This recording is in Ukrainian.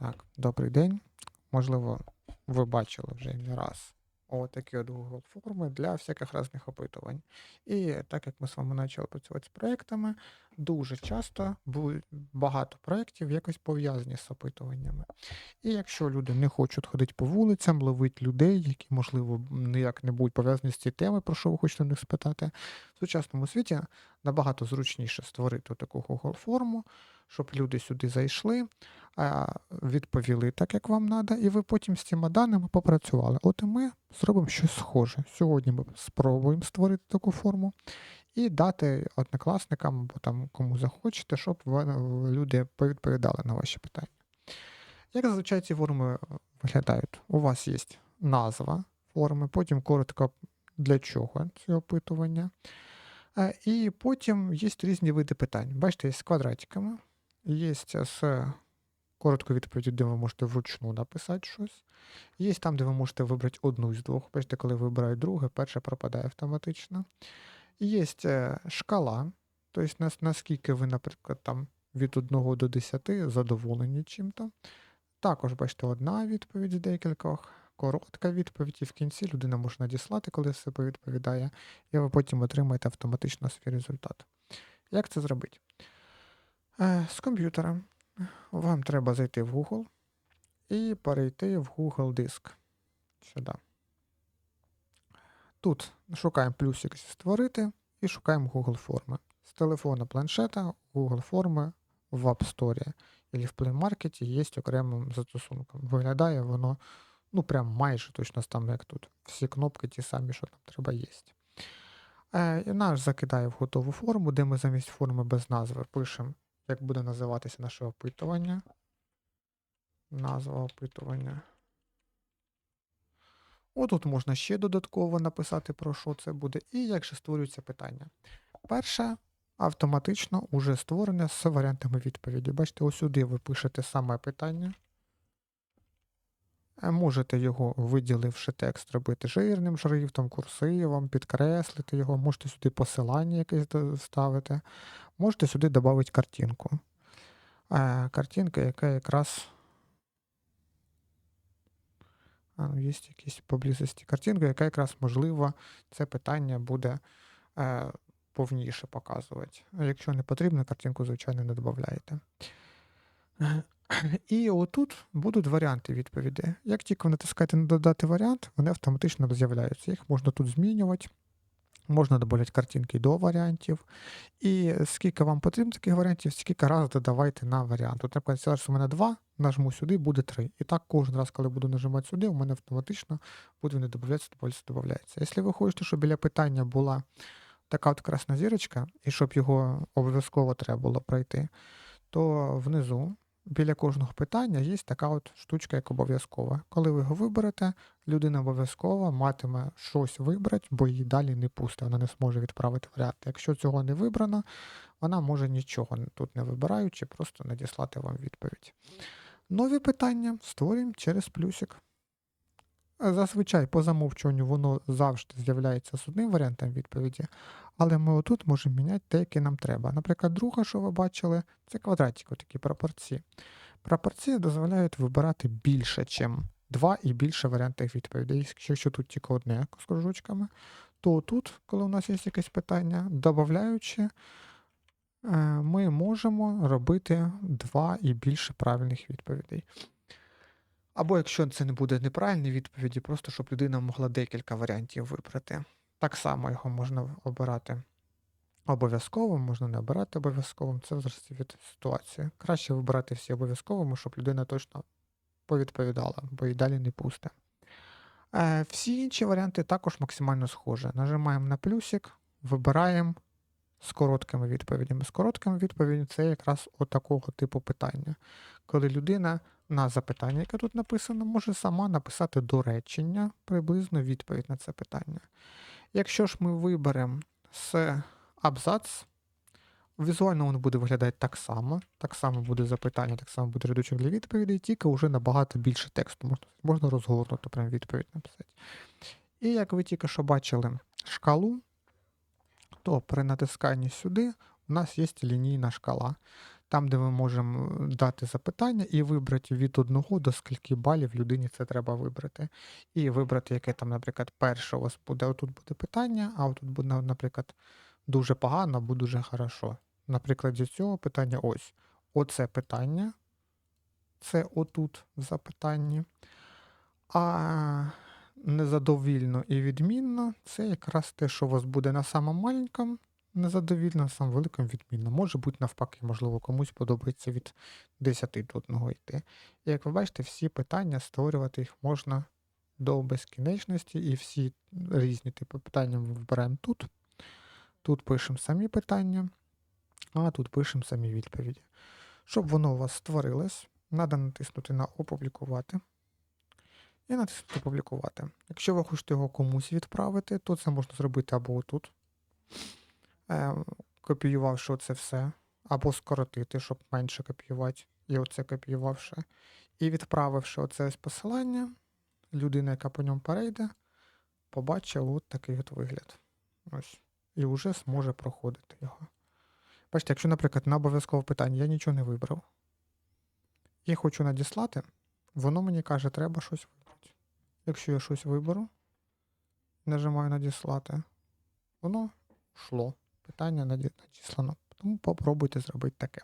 Так, добрий день. Можливо, ви бачили вже не раз отакі от Google форми для всяких різних опитувань. І так як ми з вами почали працювати з проєктами, дуже часто багато проєктів якось пов'язані з опитуваннями. І якщо люди не хочуть ходити по вулицям, ловити людей, які, можливо, ніяк не будуть пов'язані з цією темою, про що ви хочете них спитати, в сучасному світі набагато зручніше створити таку Google форму, щоб люди сюди зайшли, відповіли так, як вам треба, і ви потім з цими даними попрацювали. От і ми зробимо щось схоже. Сьогодні ми спробуємо створити таку форму і дати однокласникам або там кому захочете, щоб люди повідповідали на ваші питання. Як зазвичай ці форми виглядають? У вас є назва форми, потім коротко для чого це опитування. Е, І потім є різні види питань. Бачите, з квадратиками, є з короткою відповіддю, де ви можете вручну написати щось. Є там, де ви можете вибрати одну з двох. Бачите, коли вибирають друге, перше пропадає автоматично. Є е, шкала, тобто наскільки ви, наприклад, там від 1 до 10 задоволені чим-то. Також, бачите, одна відповідь з декількох, коротка відповідь, і в кінці людина може надіслати, коли все повідповідає, і ви потім отримаєте автоматично свій результат. Як це зробити? Е, з комп'ютера вам треба зайти в Google і перейти в Google Диск. Сюди. Тут шукаємо плюсик створити і шукаємо Google форми. З телефона планшета Google форми в App Store або в Play Market є окремим застосунком. Виглядає воно ну прям майже точно там, як тут. Всі кнопки ті самі, що нам треба є. Е, і наш закидає в готову форму, де ми замість форми без назви пишемо, як буде називатися наше опитування. Назва опитування. Отут можна ще додатково написати, про що це буде, і як же створюється питання. Перше, автоматично уже створене з варіантами відповіді. Бачите, ось сюди ви пишете саме питання. Можете його, виділивши текст, робити жирним шрифтом, курсивом, підкреслити його, можете сюди посилання якесь вставити, можете сюди додати картинку. Картинка, яка якраз. Ну, є якісь поблизості картинка, яка якраз можливо це питання буде е, повніше показувати. Якщо не потрібно, картинку, звичайно, не додаєте. І отут будуть варіанти відповіді. Як тільки ви натискаєте на додати варіант, вони автоматично з'являються. Їх можна тут змінювати, можна додати картинки до варіантів. І скільки вам потрібно таких варіантів, скільки разів додавайте на варіант. От, наприклад, зараз у мене 2, нажму сюди, буде 3. І так кожен раз, коли буду нажимати сюди, у мене автоматично буде вони додаватися, додаватися. Якщо ви хочете, щоб біля питання була така от красна зірочка, і щоб його обов'язково треба було пройти, то внизу біля кожного питання є така от штучка, як обов'язкова. Коли ви його виберете, людина обов'язково матиме щось вибрати, бо її далі не пусте, вона не зможе відправити варіант. Якщо цього не вибрано, вона може нічого тут не вибираючи, просто надіслати вам відповідь. Нові питання створюємо через плюсик. Зазвичай по замовчуванню воно завжди з'являється з одним варіантом відповіді, але ми отут можемо міняти те, яке нам треба. Наприклад, друге, що ви бачили, це квадратики, такі пропорції. Пропорції дозволяють вибирати більше, ніж два і більше варіантів відповідей. Якщо тут тільки одне з кружочками, то тут, коли у нас є якесь питання, додаючи, е, ми можемо робити два і більше правильних відповідей. Або якщо це не буде неправильні відповіді, просто щоб людина могла декілька варіантів вибрати. Так само його можна обирати обов'язково, можна не обирати обов'язковим, це залежить від ситуації. Краще вибирати всі обов'язковими, щоб людина точно повідповідала, бо і далі не пусте. Е, всі інші варіанти також максимально схожі. Нажимаємо на плюсик, вибираємо з короткими відповідями. З короткими відповідями це якраз от такого типу питання, коли людина на запитання, яке тут написано, може сама написати до речення приблизно відповідь на це питання. Якщо ж ми виберемо з абзац, візуально воно буде виглядати так само, так само буде запитання, так само буде рядочок для відповідей, тільки вже набагато більше тексту. Можна, можна розгорнуто прям відповідь написати. І як ви тільки що бачили шкалу, то при натисканні сюди у нас є лінійна шкала. Там, де ми можемо дати запитання і вибрати від 1 до скільки балів людині це треба вибрати. І вибрати, яке там, наприклад, перше у вас буде, отут буде питання, а отут буде, наприклад, дуже погано або дуже хорошо. Наприклад, зі цього питання ось. Оце питання. Це отут в запитанні. А незадовільно і відмінно це якраз те, що у вас буде на самому маленькому незадовільно, на самому великому відмінно. Може бути навпаки, можливо, комусь подобається від 10 до 1 йти. І як ви бачите, всі питання створювати їх можна до безкінечності, і всі різні типи питання ми вибираємо тут. Тут пишемо самі питання, а тут пишемо самі відповіді. Щоб воно у вас створилось, треба натиснути на Опублікувати і натиснути Опублікувати. Якщо ви хочете його комусь відправити, то це можна зробити або отут, е, копіювавши оце все, або скоротити, щоб менше копіювати, і оце копіювавши. І відправивши оце ось посилання, людина, яка по ньому перейде, побачить от такий от вигляд. Ось. І вже зможе проходити його. Бачите, якщо, наприклад, на обов'язкове питання я нічого не вибрав, і хочу надіслати, воно мені каже, треба щось вибрати. Якщо я щось виберу, нажимаю надіслати, воно йшло. Питання наді- надіслано. Тому попробуйте зробити таке.